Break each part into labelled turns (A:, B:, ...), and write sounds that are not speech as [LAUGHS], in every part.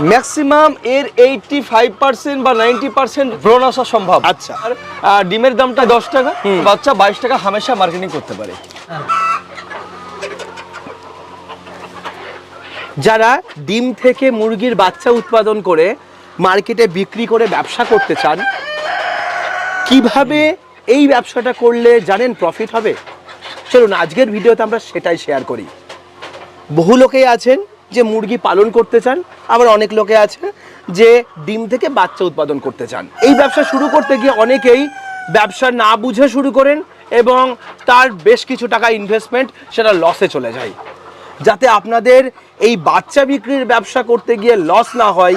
A: Maximum এর eighty five percent বা ninety percent ব্রণ আসা সম্ভব।
B: আচ্ছা।
A: আর ডিমের দামটা দশ টাকা বাচ্চা বাইশ টাকা হামেশা মার্কেটিং করতে পারে।
B: যারা ডিম থেকে মুরগির বাচ্চা উৎপাদন করে মার্কেটে বিক্রি করে ব্যবসা করতে চান কীভাবে এই ব্যবসাটা করলে জানেন প্রফিট হবে? চলুন আজকের ভিডিওতে আমরা সেটাই শেয়ার করি। বহু লোকেই আছেন যে মুরগি পালন করতে চান, আবার অনেক লোকে আছে যে ডিম থেকে বাচ্চা উৎপাদন করতে চান। এই ব্যবসা শুরু করতে গিয়ে অনেকেই ব্যবসা না বুঝে শুরু করেন এবং তার বেশ কিছু টাকা ইনভেস্টমেন্ট সেটা লসে চলে যায়। যাতে আপনাদের এই বাচ্চা বিক্রির ব্যবসা করতে গিয়ে লস না হয়,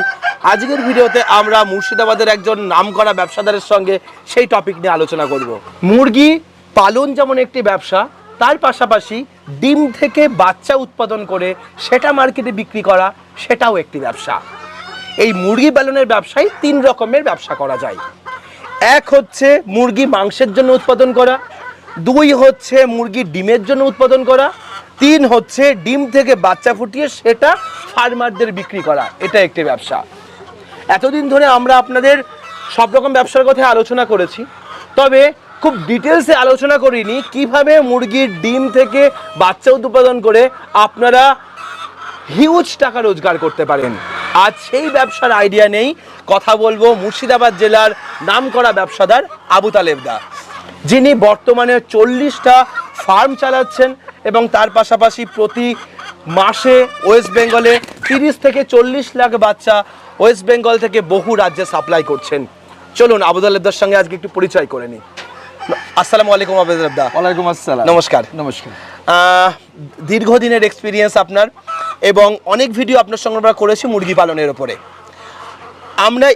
B: আজকের ভিডিওতে আমরা মুর্শিদাবাদের একজন নামকরা ব্যবসাদারের সঙ্গে সেই টপিক নিয়ে আলোচনা করব। মুরগি পালন যেমন একটি ব্যবসা তার পাশাপাশি ডিম থেকে বাচ্চা উৎপাদন করে সেটা মার্কেটে বিক্রি করা, সেটাও একটি ব্যবসা। এই মুরগি পালনের ব্যবসায় তিন রকমের ব্যবসা করা যায়। এক হচ্ছে মুরগি মাংসের জন্য উৎপাদন করা, দুই হচ্ছে মুরগি ডিমের জন্য উৎপাদন করা, তিন হচ্ছে ডিম থেকে বাচ্চা ফুটিয়ে সেটা ফার্মারদের বিক্রি করা, এটা একটি ব্যবসা। এতদিন ধরে আমরা আপনাদের সব রকম ব্যবসার কথা আলোচনা করেছি, তবে খুব ডিটেলসে আলোচনা করিনি, কীভাবে মুরগির ডিম থেকে বাচ্চা উৎপাদন করে আপনারা হিউজ টাকা রোজগার করতে পারেন। আজ সেই ব্যবসার আইডিয়া নেই, কথা বলব মুর্শিদাবাদ জেলার নামকরা ব্যবসাদার আবু তালেবদা। যিনি বর্তমানে চল্লিশটা ফার্ম চালাচ্ছেন এবং তার পাশাপাশি প্রতি মাসে ওয়েস্ট বেঙ্গলে তিরিশ থেকে চল্লিশ লাখ বাচ্চা ওয়েস্ট বেঙ্গল থেকে বহু রাজ্যে সাপ্লাই করছেন। চলুন আবু তালেবদার সঙ্গে আজকে একটু পরিচয় করে নিই। আসসালামু আলাইকুম আবু তালেবদা
A: ওয়ালাইকুম আসসালাম।
B: নমস্কার।
A: নমস্কার।
B: দীর্ঘদিনের এক্সপিরিয়েন্স আপনার এবং অনেক ভিডিও আপনার সঙ্গে আমরা করেছি মুরগি পালনের ওপরে আমরা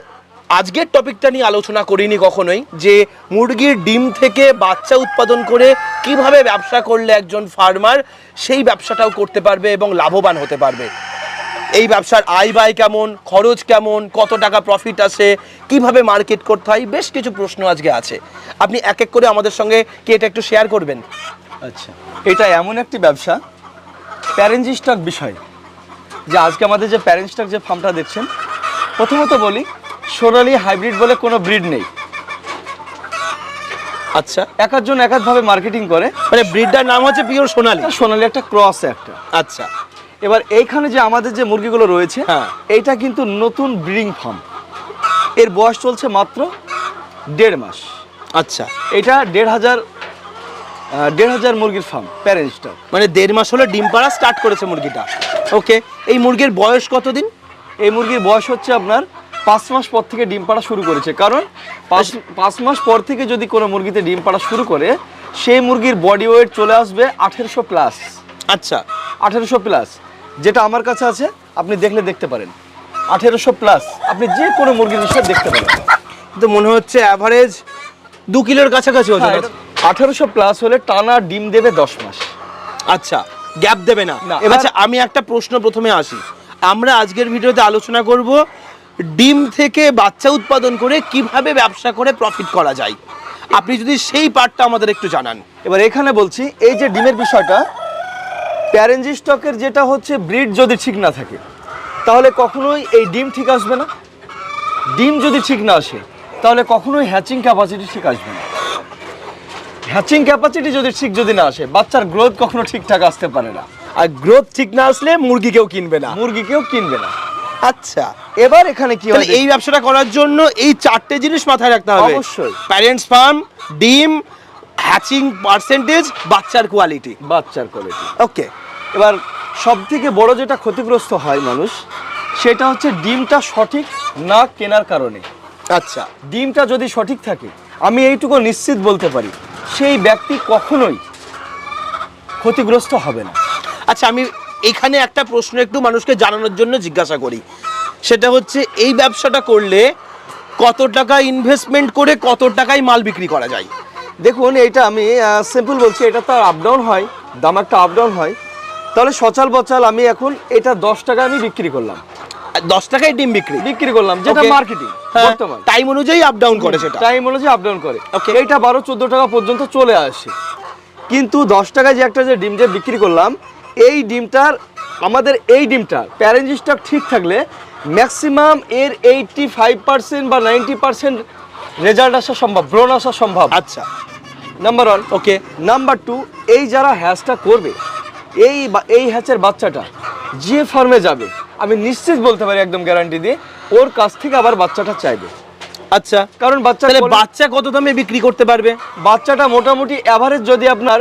B: আজকের টপিকটা নিয়ে আলোচনা করিনি কখনোই যে মুরগির ডিম থেকে বাচ্চা উৎপাদন করে কীভাবে ব্যবসা করলে একজন ফার্মার সেই ব্যবসাটাও করতে পারবে এবং লাভবান হতে পারবে। এই ব্যবসার আয় ব্যয় কেমন খরচ কেমন কত টাকা প্রফিট আসে কীভাবে মার্কেট করতে হয় বেশ কিছু প্রশ্ন আজকে আছে। আপনি এক এক করে আমাদের সঙ্গে কি এটা একটু শেয়ার করবেন?
A: আচ্ছা এটা এমন একটি ব্যবসা প্যারেন্ট স্টক বিষয় যে আজকে আমাদের যে প্যারেন্ট স্টক যে ফার্মটা দেখছেন প্রথমত বলি সোনালি হাইব্রিড বলে কোনো ব্রিড নেই।
B: আচ্ছা।
A: এক একজন এক একভাবে মার্কেটিং করে।
B: মানে ব্রিডটার নাম হচ্ছে পিওর সোনালি?
A: সোনালি একটা ক্রস একটা।
B: আচ্ছা।
A: এবার এইখানে যে আমাদের যে মুরগিগুলো রয়েছে
B: হ্যাঁ।
A: এইটা কিন্তু নতুন ব্রিডিং ফার্ম। এর বয়স চলছে মাত্র দেড় মাস।
B: আচ্ছা।
A: এটা দেড় হাজার দেড় হাজার মুরগির ফার্ম প্যারেন্ট স্টক
B: মানে দেড় মাস হলে ডিম পাড়া স্টার্ট করেছে মুরগিটা। ওকে এই মুরগির বয়স কতদিন?
A: এই মুরগির বয়স হচ্ছে আপনার পাঁচ মাস পর থেকে ডিম পাড়া শুরু করেছে। কারণ পাঁচ পাঁচ মাস পর থেকে যদি কোনো মুরগিতে ডিম পাড়া শুরু করে সেই মুরগির বডি ওয়েট চলে আসবে আঠেরোশো প্লাস
B: আচ্ছা।
A: আঠেরোশো প্লাস যেটা আমার কাছে আছে আপনি দেখলে দেখতে পারেন। আঠেরোশো প্লাস আপনি যে কোনো মুরগির হিসাবে দেখতে পারেন।
B: কিন্তু মনে হচ্ছে অ্যাভারেজ দু কিলোর কাছাকাছি ওজন আছে।
A: আঠেরোশো প্লাস হলে টানা ডিম দেবে দশ মাস।
B: আচ্ছা গ্যাপ দেবে না।
A: না,
B: এবার আচ্ছা, আমি একটা প্রশ্ন প্রথমে আসি। আমরা আজকের ভিডিওতে আলোচনা করব ডিম থেকে বাচ্চা উৎপাদন করে কীভাবে ব্যবসা করে প্রফিট করা যায়। আপনি যদি সেই পার্টটা আমাদের একটু জানান।
A: এবার এখানে বলছি এই যে ডিমের বিষয়টা প্যারেঞ্জি স্টকের যেটা হচ্ছে ব্রিড যদি ঠিক না থাকে তাহলে কখনোই এই ডিম ঠিক আসবে না। ডিম যদি ঠিক না আসে তাহলে কখনোই হ্যাচিং ক্যাপাসিটি ঠিক আসবে না। হ্যাচিং ক্যাপাসিটি যদি ঠিক যদি না আসে বাচ্চার গ্রোথ কখনো ঠিকঠাক আসতে পারে না।
B: আর গ্রোথ ঠিক না আসলে মুরগি কেউ কিনবে না।
A: মুরগি কেউ কিনবে না।
B: আচ্ছা
A: এবার এখানে কি হয়
B: এই ব্যবসাটা করার জন্য এই চারটে জিনিস মাথায় রাখতে হবে।
A: অবশ্যই।
B: প্যারেন্টস ফার্ম ডিম হ্যাচিং পার্সেন্টেজ বাচ্চার কোয়ালিটি
A: বাচ্চার কোয়ালিটি
B: ওকে
A: এবার সব থেকে বড় যেটা ক্ষতিগ্রস্ত হয় মানুষ সেটা হচ্ছে ডিমটা সঠিক না কেনার কারণে।
B: আচ্ছা।
A: ডিমটা যদি সঠিক থাকে আমি এইটুকু নিশ্চিত বলতে পারি সেই ব্যক্তি কখনোই ক্ষতিগ্রস্ত হবে না।
B: আচ্ছা আমি এখানে একটা প্রশ্ন একটু মানুষকে জানানোর জন্য জিজ্ঞাসা করি। সেটা হচ্ছে এই ব্যবসাটা করলে কত টাকা ইনভেস্টমেন্ট করে কত টাকায় মাল বিক্রি করা যায়?
A: দেখুন এটা আমি সিম্পল বলছি এটা তো আপ ডাউন হয় দাম একটা আপ ডাউন হয়। তাহলে সচাল বচাল আমি এখন এটা দশ টাকা আমি বিক্রি করলাম।
B: দশ টাকায় ডিম বিক্রি?
A: বিক্রি করলাম যেটা মার্কেটিং
B: হ্যাঁ,
A: বর্তমান।
B: টাইম অনুযায়ী আপ ডাউন করে সেটা।
A: টাইম অনুযায়ী আপ ডাউন করে. এইটা বারো চোদ্দ টাকা পর্যন্ত চলে আসে। কিন্তু দশ টাকায় যে একটা যে ডিম যে বিক্রি করলাম এই ডিমটার আমাদের এই ডিমটার প্যারেঞ্জ স্টক ঠিক থাকলে ম্যাক্সিমাম এর এইটটি ফাইভ পার্সেন্ট বা নাইনটি পার্সেন্ট রেজাল্ট আসা সম্ভব ব্রণ আসা সম্ভব।
B: আচ্ছা।
A: Number one
B: okay
A: number two এই যারা হ্যাচটা করবে এই এই হ্যাচের বাচ্চাটা যে ফার্মে যাবে আমি নিশ্চিত বলতে পারি একদম গ্যারান্টি দিয়ে ওর কাছ থেকে আবার বাচ্চাটা চাইবে।
B: আচ্ছা
A: কারণ বাচ্চা
B: তাহলে বাচ্চা কত দামে বিক্রি করতে পারবে?
A: বাচ্চাটা মোটামুটি অ্যাভারেজ যদি আপনার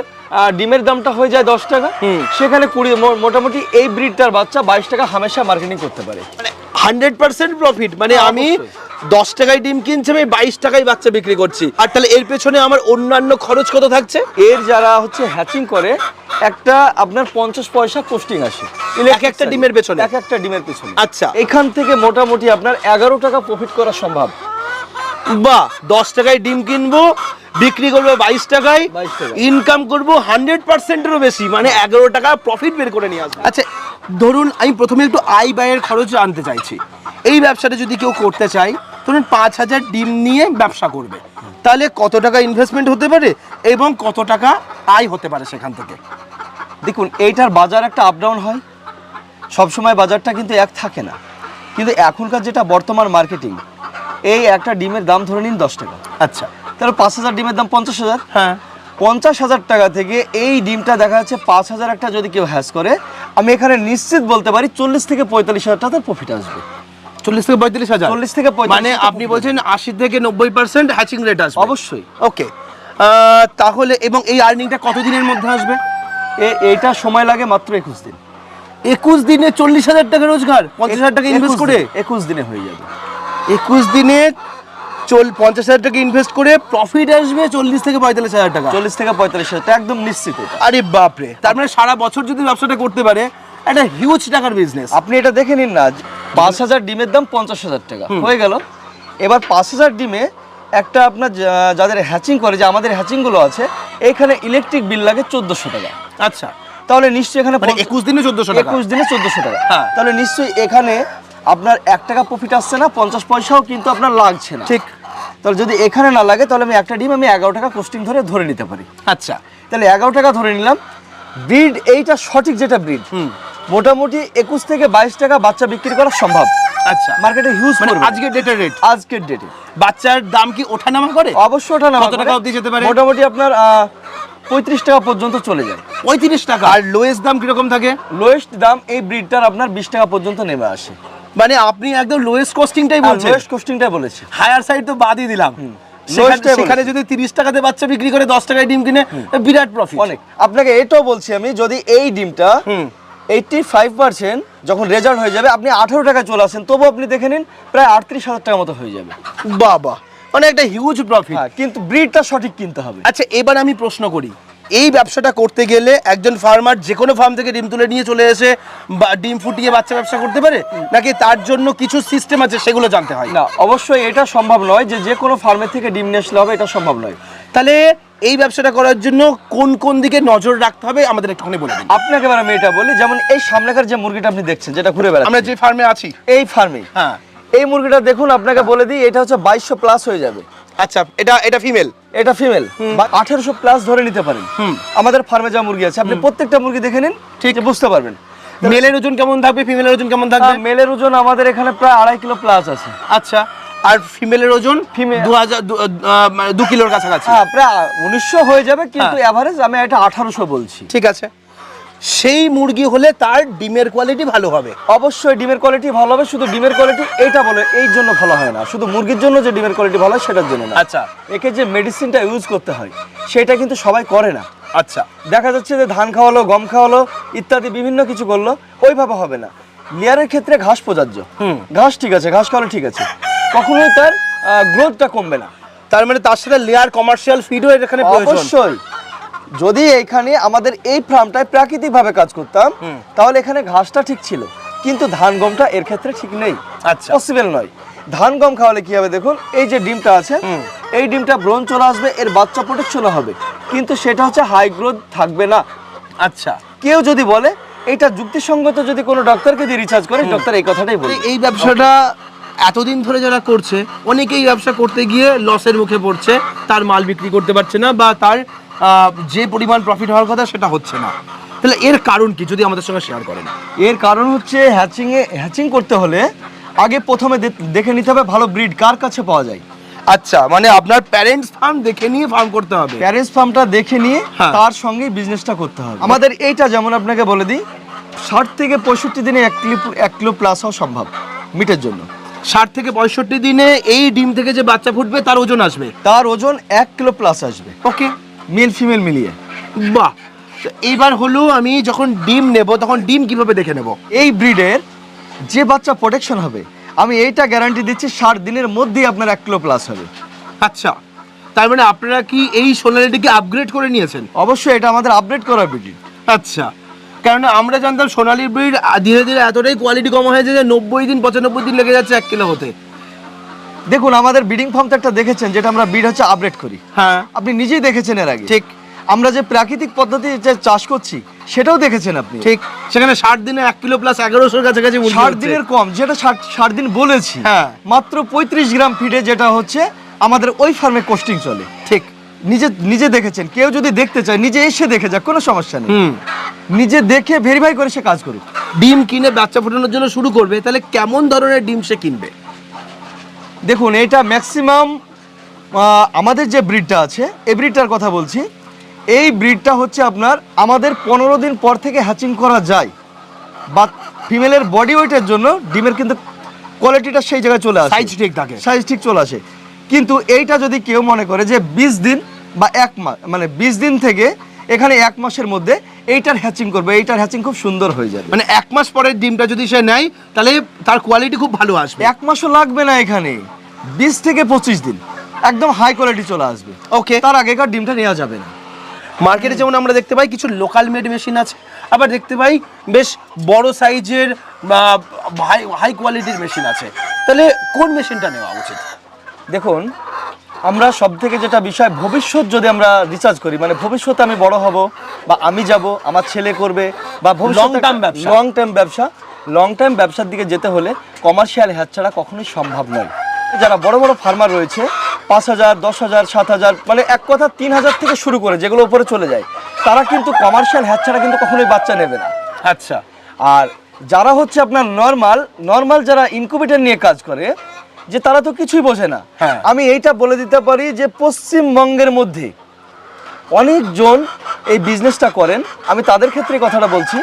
A: ডিমের দামটা হয়ে যায় দশ টাকা
B: হুম।
A: সেখানে কুড়ি মোটামুটি এই ব্রিডটার বাচ্চা বাইশ টাকা হামেশা মার্কেটিং করতে পারে।
B: মানে হান্ড্রেড পার্সেন্ট প্রফিট মানে
A: হ্যাঁ,
B: আমি দশ টাকায় ডিম কিনছি আমি বাইশ টাকায় বাচ্চা বিক্রি করছি। আর তাহলে এর পেছনে আমার অন্যান্য খরচ কত থাকছে?
A: এর যারা হচ্ছে হ্যাচিং করে একটা আপনার পঞ্চাশ পয়সা পোস্টিং আসে।
B: এক একটা ডিমের পেছনে?
A: এক একটা ডিমের পেছনে।
B: আচ্ছা।
A: এখান থেকে মোটামুটি আপনার এগারো টাকা প্রফিট করা সম্ভব।
B: বাহ দশ টাকায় ডিম কিনবো বিক্রি করব বাইশ টাকায়
A: 22 টাকায়।
B: ইনকাম করব হান্ড্রেড পার্সেন্টেরও বেশি। মানে এগারো টাকা প্রফিট বের করে নিয়ে আসব। আচ্ছা ধরুন আমি প্রথমে একটু আয় ব্যয়ের খরচ আনতে চাইছি। এই ব্যবসাটা যদি কেউ করতে চায় ধরুন পাঁচ হাজার ডিম নিয়ে ব্যবসা করবে। তাহলে কত টাকা ইনভেস্টমেন্ট হতে পারে এবং কত টাকা আয় হতে পারে সেখান থেকে?
A: দেখুন এইটার বাজার একটা আপ ডাউন হয়। সবসময় বাজারটা কিন্তু এক থাকে না। কিন্তু এখনকার যেটা বর্তমান মার্কেটিং এই একটা ডিমের দাম ধরে নিন দশ টাকা।
B: আচ্ছা।
A: তাহলে পাঁচ হাজার ডিমের দাম পঞ্চাশ হাজার।
B: হ্যাঁ।
A: পঞ্চাশ হাজার টাকা থেকে এই ডিমটা দেখা যাচ্ছে পাঁচ হাজার একটা যদি কেউ হ্যাস করে আমি এখানে নিশ্চিত বলতে পারি চল্লিশ থেকে পঁয়তাল্লিশ হাজার টাকার প্রফিট আসবে।
B: চল্লিশ থেকে পঁয়তাল্লিশ হাজার?
A: চল্লিশ থেকে
B: মানে আপনি বলছেন আশি থেকে নব্বই পার্সেন্ট হ্যাচিং রেট আসবে।
A: অবশ্যই
B: ওকে তাহলে এবং এই আর্নিংটা কতদিনের মধ্যে আসবে?
A: এ- এইটা সময় লাগে মাত্র একুশ দিন।
B: একুশ দিনে চল্লিশ হাজার টাকা রোজগার? পঞ্চাশ হাজার টাকা ইনভেস্ট করে?
A: একুশ দিনে হয়ে যাবে।
B: একুশ দিনে চল পঞ্চাশ হাজার টাকা ইনভেস্ট করে প্রফিট আসবে চল্লিশ থেকে পঁয়তাল্লিশ হাজার টাকা।
A: চল্লিশ থেকে পঁয়তাল্লিশ হাজার টাকা একদম নিশ্চিত
B: আরে বাপরে। তার মানে সারা বছর যদি ব্যবসাটা করতে পারে একটা হিউজ টাকার বিজনেস
A: আপনি এটা দেখে নিন না পাঁচ হাজার ডিমের দাম পঞ্চাশ হাজার টাকা। হয়ে গেল। এবার পাঁচ হাজার ডিমে একটা আপনার যাদের হ্যাচিং করে যে আমাদের হ্যাচিংগুলো আছে এইখানে ইলেকট্রিক বিল লাগে চোদ্দোশো টাকা।
B: আচ্ছা।
A: তাহলে নিশ্চয়ই এখানে
B: মানে একুশ দিনে চোদ্দশো টাকা।
A: একুশ দিনে চোদ্দোশো টাকা।
B: হ্যাঁ।
A: তাহলে নিশ্চয়ই এখানে আপনার এক টাকা প্রফিট আসছে না পঞ্চাশ পয়সাও কিন্তু আপনার লাগছে না।
B: ঠিক।
A: তাহলে যদি এখানে না লাগে তাহলে আমি একটা ডিম আমি এগারো টাকা কোস্টিং ধরে ধরে নিতে পারি।
B: আচ্ছা।
A: তাহলে এগারো টাকা ধরে নিলাম। ব্রিড এইটা সঠিক যেটা ব্রিড
B: হুম।
A: মোটামুটি একুশ থেকে বাইশ টাকা বাচ্চা বিক্রি করা সম্ভব।
B: আচ্ছা।
A: মার্কেটে হিউজ
B: মানে আজকে ডেটের রেট
A: আজকের ডেটে
B: বাচ্চার দাম কি ওঠানামা করে?
A: অবশ্যই
B: কত টাকা অবধি যেতে পারে?
A: মোটামুটি আপনার পঁয়ত্রিশ টাকা পর্যন্ত চলে যায়।
B: পঁয়ত্রিশ টাকা। আর লোয়েস্ট দাম কীরকম থাকে?
A: লোয়েস্ট দাম এই ব্রিডটার আপনার বিশ টাকা পর্যন্ত নেমে আসে।
B: মানে আপনি একদম লোয়েস্ট কস্টিংটাই বলছেন।
A: লোয়েস্ট কোস্টিংটা বলেছি।
B: হায়ার সাইড তো বাদই দিলাম। সেখানে- যদি তিরিশ টাকাতে বাচ্চা বিক্রি করে দশ টাকায় ডিম কিনে বিরাট প্রফিট
A: অনেক। আপনাকে এটাও বলছি আমি যদি এই ডিমটা। এইটটি ফাইভ পার্সেন্ট যখন রেজাল্ট হয়ে যাবে আপনি আঠারো টাকা চলে আসেন তবু আপনি দেখে নিন প্রায় আটত্রিশ হাজার টাকা মতো হয়ে যাবে।
B: বাবা। মানে একটা হিউজ প্রফিট
A: হ্যাঁ কিন্তু ব্রিডটা সঠিক কিনতে হবে।
B: আচ্ছা এবার আমি প্রশ্ন করি। এই ব্যবসাটা করতে গেলে একজন ফার্মার যে কোনো ফার্ম থেকে ডিম তুলে নিয়ে চলে এসে বা ডিম ফুটিয়ে বাচ্চা ব্যবসা করতে পারে? নাকি তার জন্য কিছু সিস্টেম আছে সেগুলো জানতে হয়?
A: না অবশ্যই এটা সম্ভব নয় যে যে কোনো ফার্মের থেকে ডিম নিয়ে আসলে হবে এটা সম্ভব নয়।
B: তাহলে এই ব্যবসাটা করার জন্য কোন কোন দিকে নজর রাখতে হবে আমাদের একটুখানি বলে দিন।
A: আপনাকে এবার আমি এটা বলি যেমন এই সামনেকার যে মুরগিটা আপনি দেখছেন যেটা ঘুরে বেড়াচ্ছে।
B: আমরা যে ফার্মে আছি।
A: এই ফার্মে
B: হ্যাঁ।
A: এই মুরগিটা দেখুন আপনাকে বলে দিই এটা হচ্ছে বাইশশো প্লাস হয়ে যাবে।
B: আচ্ছা এটা এটা ফিমেল
A: এটা ফিমেল আঠেরোশো প্লাস ধরে নিতে পারেন। আমাদের ফার্মে যা মুরগি আছে। আপনি প্রত্যেকটা মুরগি দেখে নিন ঠিক। বুঝতে পারবেন।
B: মেলের ওজন কেমন থাকবে ফিমেলের ওজন কেমন থাকবে?
A: মেলের ওজন আমাদের এখানে প্রায় আড়াই কিলো প্লাস আছে।
B: আচ্ছা আর ফিমেলের ওজন?
A: ফিমেল
B: দু হাজার দু- কিলোর কাছাকাছি।
A: হ্যাঁ প্রায় উনিশশো হয়ে যাবে কিন্তু। অ্যাভারেজ আমি এটা আঠারোশো বলছি।
B: ঠিক আছে। সেই মুরগি হলে তার ডিমের কোয়ালিটি ভালো হবে।
A: অবশ্যই ডিমের কোয়ালিটি ভালো হবে শুধু ডিমের কোয়ালিটি এইটা বলে এই জন্য ভালো হয় না। শুধু মুরগির জন্য যে ডিমের কোয়ালিটি ভালো হয় সেটার জন্য না।
B: আচ্ছা।
A: একে যে মেডিসিনটা ইউজ করতে হয় সেটা কিন্তু সবাই করে না।
B: আচ্ছা।
A: দেখা যাচ্ছে যে ধান খাওয়ালো গম খাওয়ালো ইত্যাদি বিভিন্ন কিছু করল ওইভাবে হবে না। লেয়ারের ক্ষেত্রে ঘাস প্রযোজ্য।
B: হুম।
A: ঘাস ঠিক আছে ঘাস খাওয়ালে ঠিক আছে। কখনোই তার গ্রোথটা কমবে না।
B: তার মানে তার সাথে লেয়ার কমার্শিয়াল ফিডও এখানে প্রয়োজন।
A: অবশ্যই। যদি এইখানে আমাদের এই ফার্মটায় প্রাকৃতিকভাবে কাজ করতাম তাহলে এখানে ঘাসটা ঠিক ছিল। কিন্তু ধান গমটা এর ক্ষেত্রে ঠিক নেই।
B: আচ্ছা।
A: পসিবল নয়। ধান গম খাওয়ালে কি হবে দেখুন এই যে ডিমটা আছে এই ডিমটা ব্রণ চলে আসবে এর বাচ্চা প্রোটেকশন হবে। কিন্তু সেটা হচ্ছে হাই গ্রোথ থাকবে না।
B: আচ্ছা।
A: কেউ যদি বলে এটা যুক্তিসঙ্গত যদি কোনো ডক্টরকে দিয়ে রিচার্জ করে ডক্টর এই কথাটাই বলে
B: এই ব্যবসাটা এতদিন ধরে যারা করছে অনেকেই ব্যবসা করতে গিয়ে লসের মুখে পড়ছে তার মাল বিক্রি করতে পারছে না বা তার যে পরিমাণ প্রফিট হওয়ার কথা সেটা হচ্ছে না। তাহলে এর কারণ কি যদি আমাদের সঙ্গে শেয়ার করেন?
A: এর কারণ হচ্ছে হ্যাচিং এ হ্যাচিং করতে হলে আগে প্রথমে দেখে নিতে হবে ভালো ব্রিড কার কাছে পাওয়া যায়।
B: আচ্ছা মানে আপনার প্যারেন্টস ফার্ম দেখে নিয়ে ফার্ম করতে হবে।
A: প্যারেন্টস ফার্মটা দেখে নিয়ে
B: হ্যাঁ।
A: তার সঙ্গেই বিজনেসটা করতে হবে। আমাদের এইটা যেমন আপনাকে বলে দিই ষাট থেকে পঁয়ষট্টি দিনে এক কিলো এক কিলো প্লাস হওয়া সম্ভব মিটের জন্য।
B: ষাট থেকে পঁয়ষট্টি দিনে এই ডিম থেকে যে বাচ্চা ফুটবে তার ওজন আসবে?
A: তার ওজন এক কিলো প্লাস আসবে।
B: ওকে
A: মেল ফিমেল মিলিয়ে।
B: বাহ তো এইবার হলো আমি যখন ডিম নেব তখন ডিম কীভাবে দেখে নেব?
A: এই ব্রিডের যে বাচ্চা প্রোটেকশন হবে আমি এইটা গ্যারান্টি দিচ্ছি ষাট দিনের মধ্যেই আপনার এক কিলো প্লাস হবে।
B: আচ্ছা তার মানে আপনারা কি এই সোনালিটিকে আপগ্রেড করে নিয়েছেন?
A: অবশ্যই এটা আমাদের আপডেট করা ব্রিড।
B: আচ্ছা কারণ আমরা জানতাম সোনালী ব্রিড ধীরে ধীরে এতটাই কোয়ালিটি কম হয়েছে যে নব্বই দিন পঁচানব্বই দিন লেগে যাচ্ছে এক কিলো হতে।
A: দেখুন আমাদের ব্রিডিং ফার্ম তো একটা দেখেছেন যেটা আমরা ব্রিড হচ্ছে আপডেট করি।
B: হ্যাঁ।
A: আপনি নিজেই দেখেছেন এর আগে।
B: ঠিক।
A: আমরা যে প্রাকৃতিক পদ্ধতি যে চাষ করছি সেটাও দেখেছেন আপনি।
B: ঠিক। সেখানে ষাট দিনে এক কিলো প্লাস এগারোশোর কাছাকাছি
A: ষাট দিনের কম যেটা ষাট ষাট দিন বলেছি
B: হ্যাঁ।
A: মাত্র পঁয়ত্রিশ গ্রাম ফিডে যেটা হচ্ছে আমাদের ওই ফার্মে কোস্টিং চলে।
B: ঠিক।
A: নিজে নিজে দেখেছেন। কেউ যদি দেখতে চায় নিজে এসে দেখে যাক কোনো সমস্যা নেই। নিজে দেখে ভেরিফাই করে সে কাজ করুক।
B: ডিম কিনে বাচ্চা ফোটানোর জন্য শুরু করবে তাহলে কেমন ধরনের ডিম সে কিনবে?
A: দেখুন এটা ম্যাক্সিমাম আমাদের যে ব্রিডটা আছে এই ব্রিডটার কথা বলছি। এই ব্রিডটা হচ্ছে আপনার আমাদের পনেরো দিন পর থেকে হ্যাচিং করা যায়। বা ফিমেলের বডি ওয়েটের জন্য ডিমের কিন্তু কোয়ালিটিটা সেই জায়গায় চলে আসে।
B: সাইজ ঠিক থাকে।
A: সাইজ ঠিক চলে আসে। কিন্তু এইটা যদি কেউ মনে করে যে বিশ দিন বা এক মাস মানে বিশ দিন থেকে এখানে এক মাসের মধ্যে এইটার হ্যাচিং করবে এইটার হ্যাচিং খুব সুন্দর হয়ে যাবে।
B: মানে এক মাস পরের ডিমটা যদি সে নেয় তাহলে তার কোয়ালিটি খুব ভালো আসবে।
A: এক মাসও লাগবে না এখানে। বিশ থেকে পঁচিশ দিন। একদম হাই কোয়ালিটি চলে আসবে।
B: ওকে
A: তার আগেকার ডিমটা নেওয়া যাবে না।
B: মার্কেটে যেমন আমরা দেখতে পাই কিছু লোকাল মেড মেশিন আছে। আবার দেখতে পাই বেশ বড় সাইজের হাই হাই কোয়ালিটির মেশিন আছে। তাহলে কোন মেশিনটা নেওয়া উচিত?
A: দেখুন আমরা সব থেকে যেটা বিষয় ভবিষ্যৎ যদি আমরা রিসার্চ করি মানে ভবিষ্যতে আমি বড় হব বা আমি যাব আমার ছেলে করবে বা
B: Long term ব্যবসা।
A: লং টার্ম ব্যবসা লং টার্ম ব্যবসার দিকে যেতে হলে কমার্শিয়াল হ্যাচ ছাড়া কখনোই সম্ভব নয়। যারা বড় বড় ফার্মার রয়েছে পাঁচ হাজার দশ হাজার সাত হাজার মানে এক কথা তিন হাজার থেকে শুরু করে যেগুলো উপরে চলে যায় তারা কিন্তু কমার্শিয়াল হ্যাচ ছাড়া কিন্তু কখনোই বাচ্চা নেবে না।
B: আচ্ছা।
A: আর যারা হচ্ছে আপনার নর্মাল নর্মাল যারা ইনকুবেটর নিয়ে কাজ করে যে তারা তো কিছুই বোঝে না।
B: হ্যাঁ।
A: আমি এইটা বলে দিতে পারি যে পশ্চিমবঙ্গের মধ্যে অনেকজন এই বিজনেসটা করেন। আমি তাদের ক্ষেত্রে কথাটা বলছি।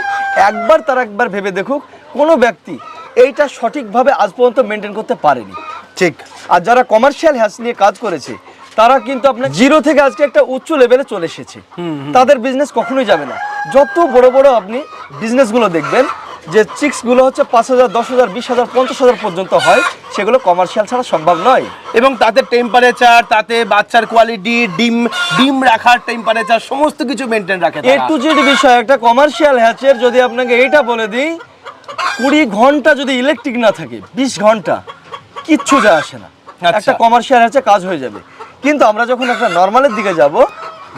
A: একবার তারা একবার ভেবে দেখুক কোনো ব্যক্তি এইটা সঠিকভাবে আজ পর্যন্ত মেনটেন করতে পারেনি।
B: ঠিক।
A: আর যারা কমার্শিয়াল হ্যাস নিয়ে কাজ করেছে তারা কিন্তু আপনার জিরো থেকে আজকে একটা উচ্চ লেভেলে চলে এসেছে। তাদের বিজনেস কখনোই যাবে না। যত বড় বড় আপনি বিজনেসগুলো দেখবেন যে চিক্সগুলো হচ্ছে পাঁচ হাজার দশ হাজার বিশ হাজার পঞ্চাশ হাজার পর্যন্ত হয় সেগুলো কমার্শিয়াল ছাড়া সম্ভব নয়।
B: এবং তাতে টেম্পারেচার তাতে বাচ্চার কোয়ালিটি ডিম ডিম রাখার টেম্পারেচার সমস্ত কিছু মেনটেন রাখে
A: এ টু জেড বিষয় একটা কমার্শিয়াল হ্যাচের যদি আপনাকে এটা বলে দিই কুড়ি ঘণ্টা যদি ইলেকট্রিক না থাকে বিশ ঘণ্টা কিচ্ছু যায় আসে না।
B: আচ্ছা।
A: একটা কমার্শিয়াল হ্যাচে কাজ হয়ে যাবে। কিন্তু আমরা যখন একটা নর্মালের দিকে যাব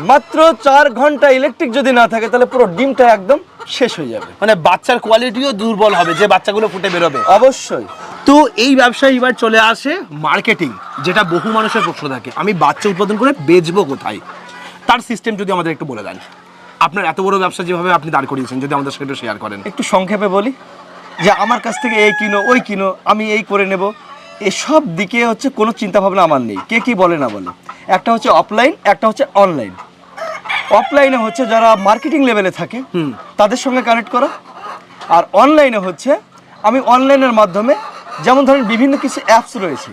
A: মাত্র চার ঘণ্টা ইলেকট্রিক যদি না থাকে তাহলে পুরো ডিমটা একদম শেষ হয়ে যাবে।
B: মানে বাচ্চার কোয়ালিটিও দুর্বল হবে যে বাচ্চাগুলো ফুটে বেরোবে।
A: অবশ্যই।
B: তো এই ব্যবসায় এবার চলে আসে মার্কেটিং যেটা বহু মানুষের প্রশ্ন থাকে আমি বাচ্চা উৎপাদন করে বেচবো কোথায়? তার সিস্টেম যদি আমাদের একটু বলে দেন। আপনার এত বড় ব্যবসা যেভাবে আপনি দাঁড় করিয়েছেন যদি আমাদের সাথে শেয়ার করেন।
A: একটু সংক্ষেপে বলি যে আমার কাছ থেকে এই কিনো ওই কিনো আমি এই করে নেব। এসব দিকে হচ্ছে কোনো চিন্তাভাবনা আমার নেই। কে কি বলে না বলে। একটা হচ্ছে অফলাইন একটা হচ্ছে অনলাইন অফলাইনে হচ্ছে যারা মার্কেটিং লেভেলে থাকে। তাদের সঙ্গে কানেক্ট করা। আর অনলাইনে হচ্ছে আমি অনলাইনের মাধ্যমে যেমন ধরেন বিভিন্ন কিছু অ্যাপস রয়েছে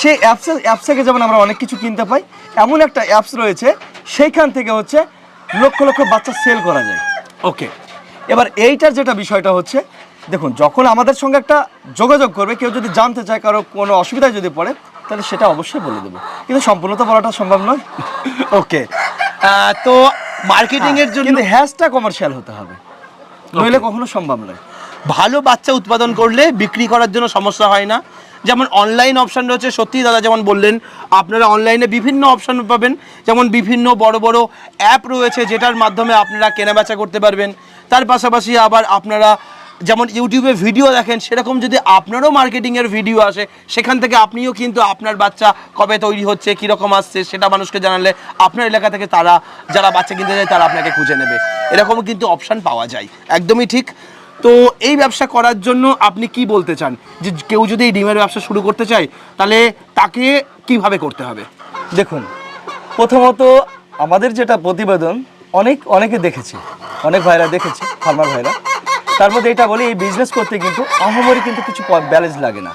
A: সেই অ্যাপসে অ্যাপস থেকে যেমন আমরা অনেক কিছু কিনতে পাই এমন একটা অ্যাপস রয়েছে সেইখান থেকে হচ্ছে লক্ষ লক্ষ বাচ্চা সেল করা যায়।
B: ওকে
A: এবার এইটার যেটা বিষয়টা হচ্ছে দেখুন যখন আমাদের সঙ্গে একটা যোগাযোগ করবে কেউ যদি জানতে চায় কারও কোনো অসুবিধায় যদি পড়ে তাহলে সেটা অবশ্যই বলে দেবো। কিন্তু সম্পূর্ণ তো বলাটা সম্ভব নয়। [LAUGHS]
B: ওকে তো মার্কেটিং এর জন্য
A: হ্যাশটা কমার্শিয়াল হতে হবে। নইলে কখনো সম্ভব নয়।
B: ভালো বাচ্চা উৎপাদন করলে বিক্রি করার জন্য সমস্যা হয় না। যেমন অনলাইন অপশান রয়েছে সত্যি দাদা যেমন বললেন আপনারা অনলাইনে বিভিন্ন অপশান পাবেন। যেমন বিভিন্ন বড় বড় অ্যাপ রয়েছে যেটার মাধ্যমে আপনারা কেনাবেচা করতে পারবেন। তার পাশাপাশি আবার আপনারা যেমন ইউটিউবে ভিডিও দেখেন, সেরকম যদি আপনারও মার্কেটিংয়ের ভিডিও আসে, সেখান থেকে আপনিও কিন্তু আপনার বাচ্চা কবে তৈরি হচ্ছে, কীরকম আসছে, সেটা মানুষকে জানালে আপনার এলাকা থেকে তারা, যারা বাচ্চা কিনতে যায় তারা আপনাকে খুঁজে নেবে। এরকমও কিন্তু অপশান পাওয়া যায়। একদমই ঠিক। তো এই ব্যবসা করার জন্য আপনি কি বলতে চান? যে কেউ যদি এই ডিমের ব্যবসা শুরু করতে চায়, তাহলে তাকে কীভাবে করতে হবে?
A: দেখুন, প্রথমত আমাদের যেটা প্রতিবেদন, অনেক, অনেকে দেখেছে। অনেক ভাইরা দেখেছে, ফার্মার ভাইরা। তার মধ্যে এটা বলি এই বিজনেস করতে কিন্তু আহমরি কিন্তু কিছু ব্যালেন্স লাগে না।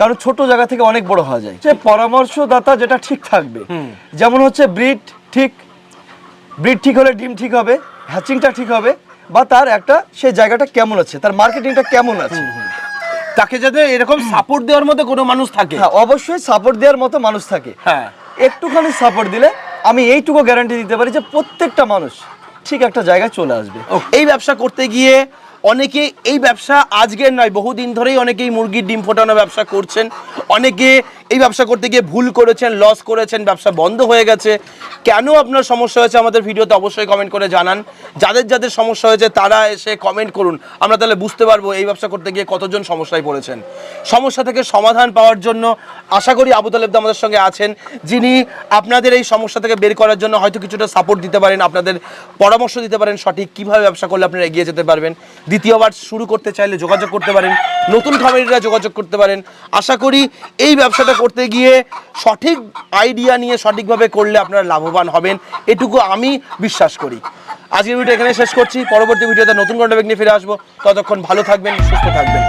A: কারণ ছোট জায়গা থেকে অনেক বড় হওয়া যায়। সে পরামর্শদাতা যেটা ঠিক থাকবে। যেমন হচ্ছে ব্রিড ঠিক ব্রিড ঠিক হলে ডিম ঠিক হবে হ্যাচিংটা ঠিক হবে বা তার একটা সেই জায়গাটা কেমন আছে তার মার্কেটিংটা কেমন আছে।
B: তাকে যাতে এরকম সাপোর্ট দেওয়ার মতো কোনো মানুষ থাকে।
A: হ্যাঁ অবশ্যই সাপোর্ট দেওয়ার মতো মানুষ থাকে।
B: হ্যাঁ।
A: একটুখানি সাপোর্ট দিলে আমি এইটুকু গ্যারান্টি দিতে পারি যে প্রত্যেকটা মানুষ ঠিক একটা জায়গায় চলে আসবে।
B: এই ব্যবসা করতে গিয়ে অনেকে এই ব্যবসা আজকের নয় বহুদিন ধরেই অনেকেই মুরগির ডিম ফোটানো ব্যবসা করছেন। অনেকে এই ব্যবসা করতে গিয়ে ভুল করেছেন লস করেছেন, ব্যবসা বন্ধ হয়ে গেছে। কেন আপনার সমস্যা হয়েছে আমাদের ভিডিওতে অবশ্যই কমেন্ট করে জানান। যাদের যাদের সমস্যা হয়েছে তারা এসে কমেন্ট করুন। আমরা তাহলে বুঝতে পারব এই ব্যবসা করতে গিয়ে কতজন সমস্যায় পড়েছেন। সমস্যা থেকে সমাধান পাওয়ার জন্য আশা করি আবু তালেব দা আমাদের সঙ্গে আছেন, যিনি আপনাদের এই সমস্যা থেকে বের করার জন্য হয়তো কিছুটা সাপোর্ট দিতে পারেন, আপনাদের পরামর্শ দিতে পারেন, সঠিক কীভাবে ব্যবসা করলে আপনারা এগিয়ে যেতে পারবেন। দ্বিতীয়বার শুরু করতে চাইলে যোগাযোগ করতে পারেন। নতুন খামারিরা যোগাযোগ করতে পারেন। আশা করি এই ব্যবসাটা করতে গিয়ে সঠিক আইডিয়া নিয়ে সঠিকভাবে করলে আপনারা লাভবান হবেন। এটুকু আমি বিশ্বাস করি। আজকের ভিডিও এখানে শেষ করছি। পরবর্তী ভিডিওতে নতুন কোনো নিয়ে ফিরে আসব। ততক্ষণ ভালো থাকবেন, সুস্থ থাকবেন।